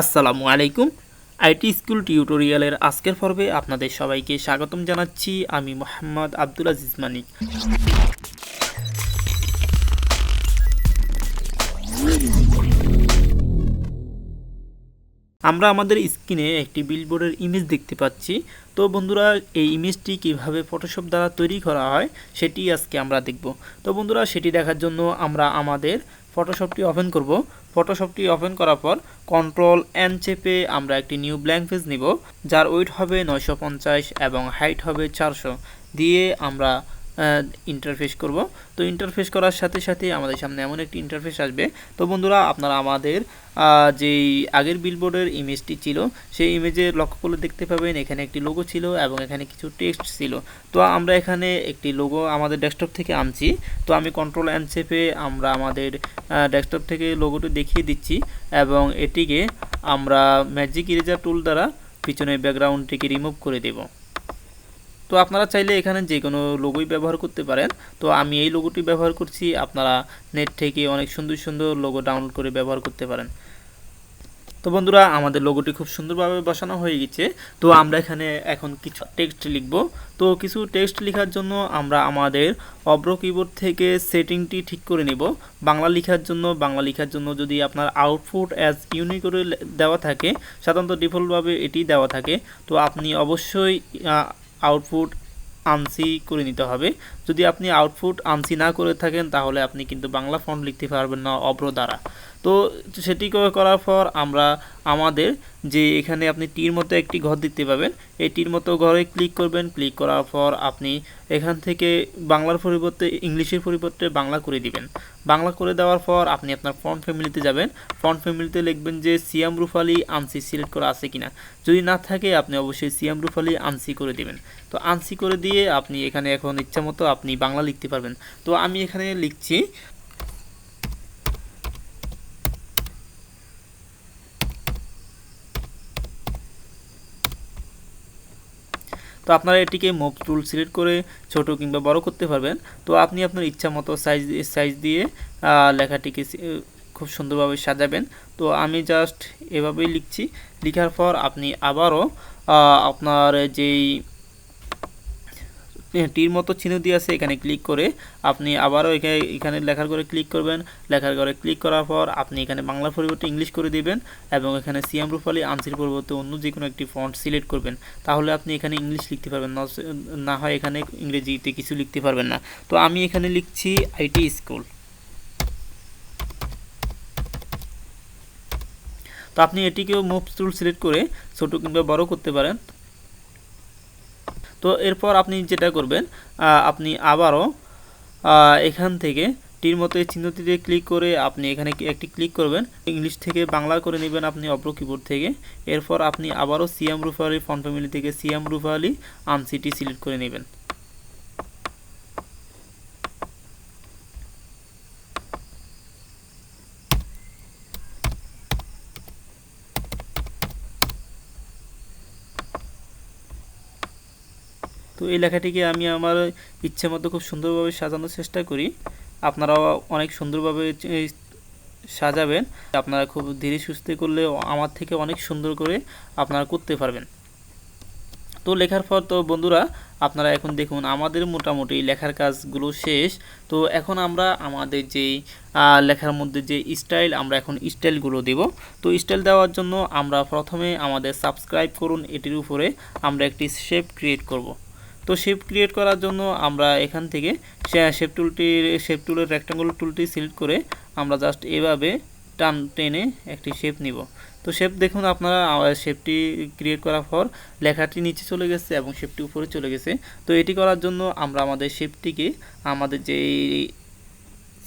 আসসালামু আলাইকুম। IT school টিউটোরিয়ালের আজকের পর্বে আপনাদের সবাইকে স্বাগতম জানাচ্ছি। আমি মোহাম্মদ আব্দুল আজিজ মানিক। আমরা আমাদের স্ক্রিনে একটি বিলবোর্ডের ইমেজ দেখতে পাচ্ছি। তো বন্ধুরা, এই ইমেজটি কীভাবে ফটোশপ দ্বারা তৈরি করা হয়, সেটি আজকে আমরা দেখব। তো বন্ধুরা, সেটি দেখার জন্য আমরা আমাদের ফটোশপটি ওপেন করব। ফটোশপটি ওপেন করার পর কন্ট্রোল এন চেপে আমরা একটি নিউ ব্ল্যাঙ্ক পেজ নিব, যার ওয়েট হবে নয়শো পঞ্চাশ এবং হাইট হবে চারশো। দিয়ে আমরা ইন্টারফেস করব। তো ইন্টারফেস করার সাথে সাথে আমাদের সামনে এমন একটি ইন্টারফেস আসবে। তো বন্ধুরা, আপনারা আমাদের যেই আগের বিলবোর্ডের ইমেজটি ছিল, সেই ইমেজে লক্ষ্য করলে দেখতে পাবেন এখানে একটি লোগো ছিল এবং এখানে কিছু টেক্সট ছিল। তো আমরা এখানে একটি লোগো আমাদের ডেস্কটপ থেকে আনছি। তো আমি কন্ট্রোল অ্যান্ড চেপে আমরা আমাদের ডেস্কটপ থেকে লোগোটি দেখিয়ে দিচ্ছি এবং এটিকে আমরা ম্যাজিক ইরেজার টুল দ্বারা পিছনের ব্যাকগ্রাউন্ডটিকে রিমুভ করে দেব। তো আপনারা চাইলে এখানে যে কোনো লোগোই ব্যবহার করতে পারেন। তো আমি এই লোগোটি ব্যবহার করছি। আপনারা নেট থেকে অনেক সুন্দর সুন্দর লোগো ডাউনলোড করে ব্যবহার করতে পারেন। তো বন্ধুরা, আমাদের লোগোটি খুব সুন্দরভাবে বসানো হয়ে গেছে। তো আমরা এখানে এখন কিছু টেক্সট লিখব। তো কিছু টেক্সট লেখার জন্য আমরা আমাদের অব্র কিবোর্ড থেকে সেটিংটি ঠিক করে নেব। বাংলা লেখার জন্য, বাংলা লেখার জন্য যদি আপনার আউটপুট অ্যাজ ইউনিক করে দেওয়া থাকে, সাধারণত ডিফল্টভাবে এটি দেওয়া থাকে। তো আপনি অবশ্যই আউটপুট আনসি করে নিতে হবে। যদি আপনি আউটপুট আনসি না করে থাকেন, তাহলে আপনি কিন্তু বাংলা ফন্ট লিখতে পারবেন না অব্র দ্বারা। তো সেটি করার পর আমরা আমাদের যে এখানে আপনি টির মতো একটি ঘর দেখতে পাবেন, এই টির মতো ঘরে ক্লিক করবেন। ক্লিক করার পর আপনি এখান থেকে বাংলার পরিবর্তে, ইংলিশের পরিবর্তে বাংলা করে দিবেন। বাংলা করে দেওয়ার পর আপনি আপনার ফন্ট ফ্যামিলিতে যাবেন। ফন্ট ফ্যামিলিতে লিখবেন যে সিয়াম রুফালি আনসি সিলেক্ট করা আছে কিনা। যদি না থাকে, আপনি অবশ্যই সিয়াম রুফালি আনসি করে দিবেন। তো আনসি করে দিয়ে আপনি এখানে এখন ইচ্ছা মতো আপনি বাংলা লিখতে পারবেন। তো আমি এখানে লিখছি, তো আপনারা এটিকে মুভ টুল সিলেক্ট করে ছোট কিংবা বড় করতে পারবেন। তো আপনি আপনার ইচ্ছা মতো সাইজ সাইজ দিয়ে লেখাটিকে খুব সুন্দরভাবে সাজাবেন। তো আমি জাস্ট এভাবেই লিখছি। লেখার পর আপনি আবারও আপনার যেই টির মতো চিহ্ন দিয়ে আছে, এখানে ক্লিক করে আপনি আবারও এখানে এখানে লেখার করে ক্লিক করবেন। লেখার করে ক্লিক করার পর আপনি এখানে বাংলার পরিবর্তে ইংলিশ করে দিবেন এবং এখানে সিএম রুফালি আনসির পরিবর্তে অন্য যে কোনো একটি ফন্ট সিলেক্ট করবেন। তাহলে আপনি এখানে ইংলিশ লিখতে পারবেন, না হয় এখানে ইংরেজিতে কিছু লিখতে পারবেন না। তো আমি এখানে লিখছি আইটি স্কুল তো আপনি এটিকেও মুভ টুল সিলেক্ট করে ছোটো কিংবা বড় করতে পারেন। তো এরপর আপনি যেটা করবেন আপনি আবারও এখান থেকে টির মতো এই চিহ্নটিতে ক্লিক করে আপনি এখানে একটি ক্লিক করবেন, ইংলিশ থেকে বাংলা করে নেবেন আপনি অপ্র কিবোর্ড থেকে। এরপর আপনি আবারও সিএম রুফালি ফন্ট ফ্যামিলি থেকে সিএম রুফালি, আনসিটি সিলেক্ট করে নেবেন। এই লেখাটিকে আমি আমার ইচ্ছে মতো খুব সুন্দরভাবে সাজানোর চেষ্টা করি। আপনারাও অনেক সুন্দরভাবে সাজাবেন। আপনারা খুব ধীরে সুস্থে করলে আমার থেকে অনেক সুন্দর করে আপনারা করতে পারবেন। তো লেখার পর তো বন্ধুরা, আপনারা এখন দেখুন আমাদের মোটামুটি লেখার কাজগুলো শেষ। তো এখন আমরা আমাদের যেই লেখার মধ্যে যে স্টাইল, আমরা এখন স্টাইলগুলো দেব। তো স্টাইল দেওয়ার জন্য আমরা প্রথমে আমাদের সাবস্ক্রাইব করুন, এটির উপরে আমরা একটি শেপ ক্রিয়েট করব। তো শেপ ক্রিয়েট করার জন্য আমরা এখান থেকে শেপ টুলটির শেপ টুলের রেক্টাঙ্গুলার টুলটি সিলেক্ট করে আমরা জাস্ট এভাবে টান টেনে একটি শেপ নিব। তো শেপ দেখুন আপনারা শেপটি ক্রিয়েট করার পর লেখাটি নিচে চলে গেছে এবং শেপটি উপরে চলে গেছে। তো এটি করার জন্য আমরা আমাদের শেপটিকে আমাদের যে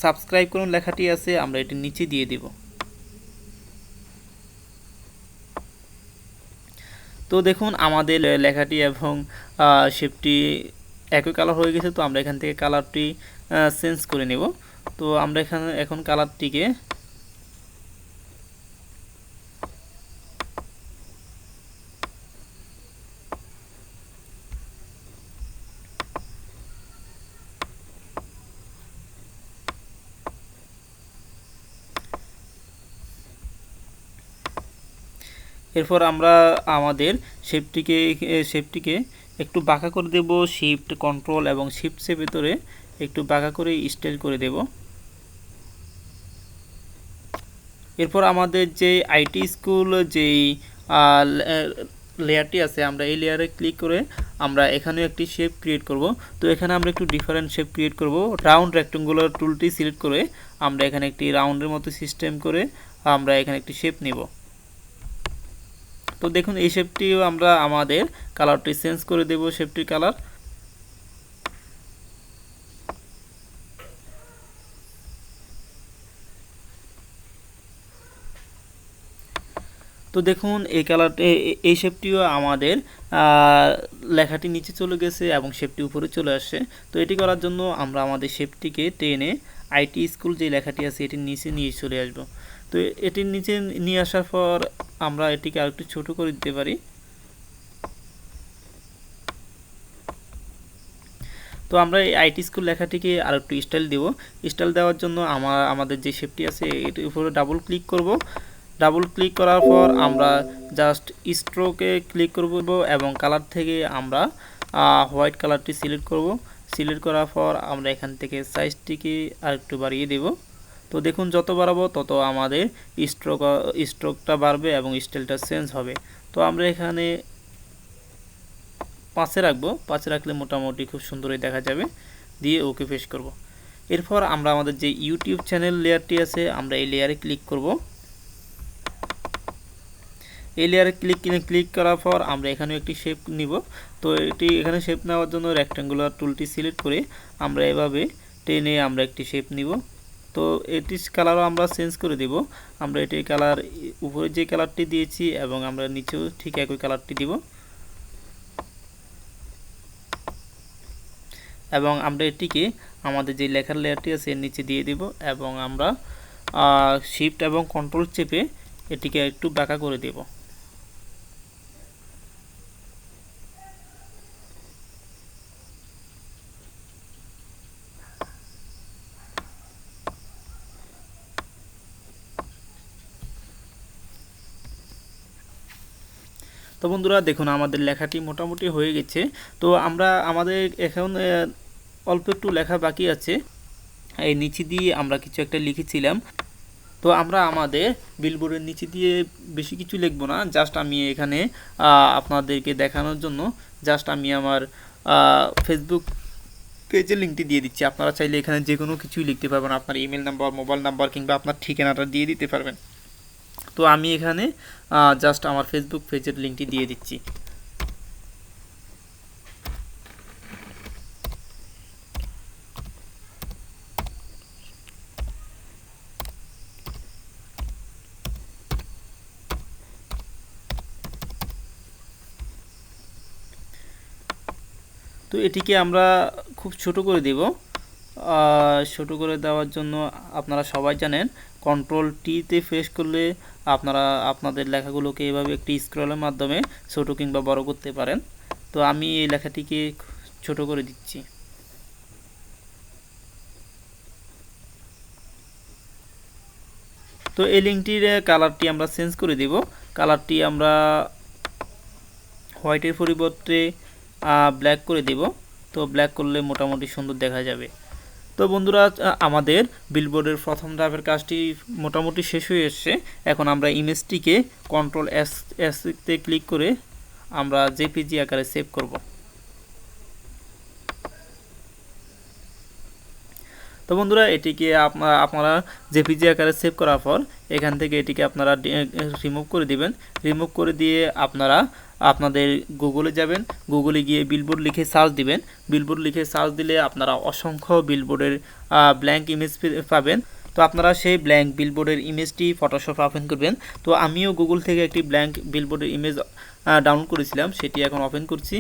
সাবস্ক্রাইব করুন লেখাটি আছে, আমরা এটি নিচে দিয়ে দিব। তো দেখুন, আমাদের লেখাটি এবং শেপটি একই কালার হয়ে গেছে, তো আমরা এখান থেকে কালারটি চেঞ্জ করে নেব। তো আমরা এখানে, এখন কালারটিকে এরপর আমরা আমাদের শেপটিকে শেপটিকে একটু বাঁকা করে দেব শিফট কন্ট্রোল এবং শিফট সে ভেতরে একটু বাঁকা করে স্টাইল করে দেব। এরপর আমাদের যে আইটি স্কুল যেই লেয়ারটি আছে, আমরা এই লেয়ারে ক্লিক করে আমরা এখানেও একটি শেপ ক্রিয়েট করব। তো এখানে আমরা একটু ডিফারেন্ট শেপ ক্রিয়েট করব। রাউন্ড রেক্টেঙ্গুলার টুলটি সিলেক্ট করে আমরা এখানে একটি রাউন্ডের মতো সিস্টেম করে আমরা এখানে একটি শেপ নেব। তো দেখুন, এই শেপটিও আমরা আমাদের কালারটি চেঞ্জ করে দেব শেপটির কালার তো দেখুন, এই কালারটি এই শেপটিও আমাদের লেখাটি নিচে চলে গেছে এবং শেপটি উপরে চলে আসছে। তো এটি করার জন্য আমরা আমাদের শেপটিকে টেনে আইটি স্কুল যে লেখাটি আছে, এটির নিচে নিয়ে চলে আসব। তো এটির নিচে নিয়ে আসার পর আমরা এটিকে আরেকটু ছোট করে দিতে পারি। তো আমরা এই আইটি স্কুল লেখাটিকে আর একটু স্টাইল দেব। স্টাইল দেওয়ার জন্য আমার, আমাদের যে শেপটি আছে, এটির উপরে ডাবল ক্লিক করব। ডাবল ক্লিক করার পর আমরা জাস্ট স্ট্রোকে ক্লিক করব এবং কালার থেকে আমরা হোয়াইট কালারটি সিলেক্ট করব। সিলেক্ট করার পর আমরা এখান থেকে সাইজটিকে আর একটু বাড়িয়ে দেব। তো দেখুন, যত বাড়াবো তত আমাদের স্ট্রোক স্ট্রোকটা বাড়বে এবং স্টাইলটা চেঞ্জ হবে। তো আমরা এখানে পাঁচে রাখব। পাঁচে রাখলে মোটামুটি খুব সুন্দরই দেখা যাবে। দিয়ে ওকে ফেস করব। এরপর আমরা আমাদের যে ইউটিউব চ্যানেল লেয়ারটি আছে, আমরা এই লেয়ারে ক্লিক করব। এই লেয়ারে ক্লিক ক্লিক করার পর আমরা এখানে একটি শেপ নিব। তো এটি এখানে শেপ নেওয়ার জন্য রেক্ট্যাঙ্গুলার টুলটি সিলেক্ট করে আমরা এভাবে টেনে আমরা একটি শেপ নিব। তো এটি কালারও আমরা চেঞ্জ করে দেব। আমরা এটি কালার উপরে যে কালারটি দিয়েছি এবং আমরা নিচেও ঠিক একই কালারটি দিব। এবং আমরা এটিকে আমাদের যে লেখার লেয়ারটি আছে এর নিচে দিয়ে দিব এবং আমরা শিফট এবং কন্ট্রোল চেপে এটিকে একটু বাঁকা করে দেব। তো বন্ধুরা দেখুন, আমাদের লেখাটি মোটামুটি হয়ে গেছে। তো আমরা আমাদের এখন অল্প একটু লেখা বাকি আছে। এই নিচে দিয়ে আমরা কিছু একটা লিখেছিলাম। তো আমরা আমাদের বিলবোর্ডের নিচে দিয়ে বেশি কিছু লিখব না। জাস্ট আমি এখানে আপনাদেরকে দেখানোর জন্য জাস্ট আমি আমার ফেসবুক পেজের লিঙ্কটি দিয়ে দিচ্ছি। আপনারা চাইলে এখানে যে কোনো কিছুই লিখতে পারবেন। আপনার ইমেল নাম্বার মোবাইল নাম্বার কিংবা আপনার ঠিকানাটা দিয়ে দিতে পারবেন। তো আমি এখানে জাস্ট আমার ফেসবুক পেজের লিঙ্কটি দিয়ে দিচ্ছি। তো এটিকে আমরা খুব ছোট করে দেব। ছোট করে দেওয়ার জন্য আপনারা সবাই জানেন কন্ট্রোল টিতে ফেস করলে আপনারা, আপনাদের লেখাগুলোকে এভাবে একটি স্ক্রলের মাধ্যমে ছোট কিংবা বড় করতে পারেন। তো আমি এই লেখাটিকে ছোট করে দিচ্ছি। তো এই লিঙ্কটির কালারটি আমরা চেঞ্জ করে দেব। কালারটি আমরা হোয়াইটের পরিবর্তে ব্ল্যাক করে দেব। তো ব্ল্যাক করলে মোটামুটি সুন্দর দেখা যাবে। তো বন্ধুরা আমাদের বিলবোর্ডের প্রথম ধাপের কাজটি মোটামুটি শেষ হয়ে এসছে। এখন আমরা ইমেজটিকে কন্ট্রোল এস এসতে ক্লিক করে আমরা জেপিজি আকারে সেভ করব। তো বন্ধুরা, এটিকে আপনারা জেপিজি আকারে সেভ করার পর এখান থেকে এটিকে আপনারা রিমুভ করে দিবেন। রিমুভ করে দিয়ে আপনারা আপনাদের গুগলে যাবেন গুগলে গিয়ে বিলবোর্ড লিখে সার্চ দিবেন। বিলবোর্ড লিখে সার্চ দিলে আপনারা অসংখ্য বিলবোর্ডের ব্ল্যাঙ্ক ইমেজ পাবেন। তো আপনারা সেই ব্ল্যাঙ্ক বিলবোর্ডের ইমেজটি ফটোশপ ওপেন করবেন। তো আমিও গুগল থেকে একটি ব্ল্যাঙ্ক বিলবোর্ডের ইমেজ ডাউনলোড করেছিলাম, সেটি এখন ওপেন করছি।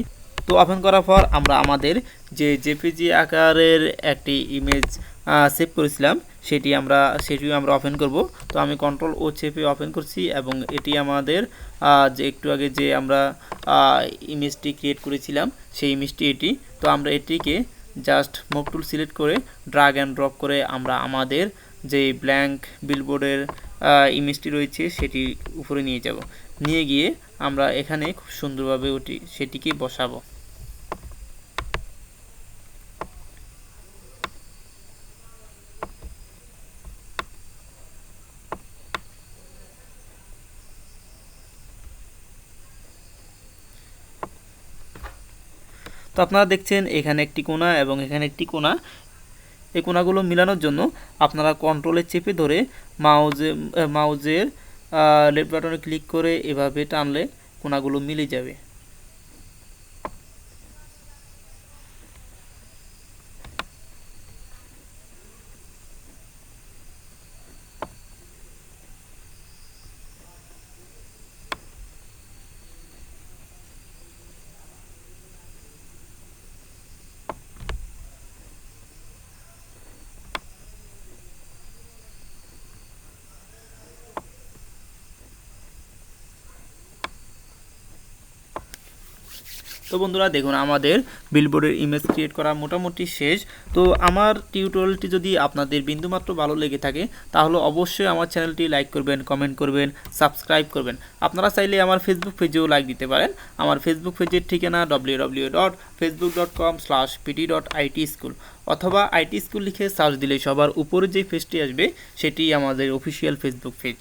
তো ওপেন করার পর আমরা আমাদের যে জেপিজি আকারের একটি ইমেজ সেভ করেছিলাম। সেটি আমরা, সেটিও আমরা ওপেন করব। তো আমি কন্ট্রোল ও চেপে ওপেন করছি এবং এটি আমাদের যে একটু আগে যে আমরা ইমেজটি ক্রিয়েট করেছিলাম, সেই ইমেজটি এটি। তো আমরা এটিকে জাস্ট মুভ টুল সিলেক্ট করে ড্রাগ অ্যান্ড ড্রপ করে আমরা আমাদের যে ব্ল্যাঙ্ক বিলবোর্ডের ইমেজটি রয়েছে সেটি উপরে নিয়ে যাব। নিয়ে গিয়ে আমরা এখানে খুব সুন্দরভাবে ওটি, সেটিকে বসাবো। তো আপনারা দেখছেন এখানে একটি কোনা এবং এখানে একটি কোনা এই কোনাগুলো মিলানোর জন্য আপনারা কন্ট্রোলে চেপে ধরে মাউজে মাউজের লেফট বাটনে ক্লিক করে এভাবে টানলে কোনাগুলো মিলে যাবে। তো বন্ধুরা দেখুন, আমাদের বিলবোর্ডের ইমেজ ক্রিয়েট করা মোটামুটি শেষ। তো আমার টিউটোরিয়ালটি যদি আপনাদের বিন্দুমাত্র ভালো লেগে থাকে, তাহলে অবশ্যই আমার চ্যানেলটি লাইক করবেন কমেন্ট করবেন সাবস্ক্রাইব করবেন। আপনারা চাইলে আমার ফেসবুক পেজেও লাইক দিতে পারেন। আমার ফেসবুক পেজের ঠিকানা W W dot Facebook dot com slash PT dot IT school অথবা আইটি স্কুল লিখে সার্চ দিলে সবার উপরে যে পেজটি আসবে, সেটি আমাদের অফিসিয়াল ফেসবুক পেজ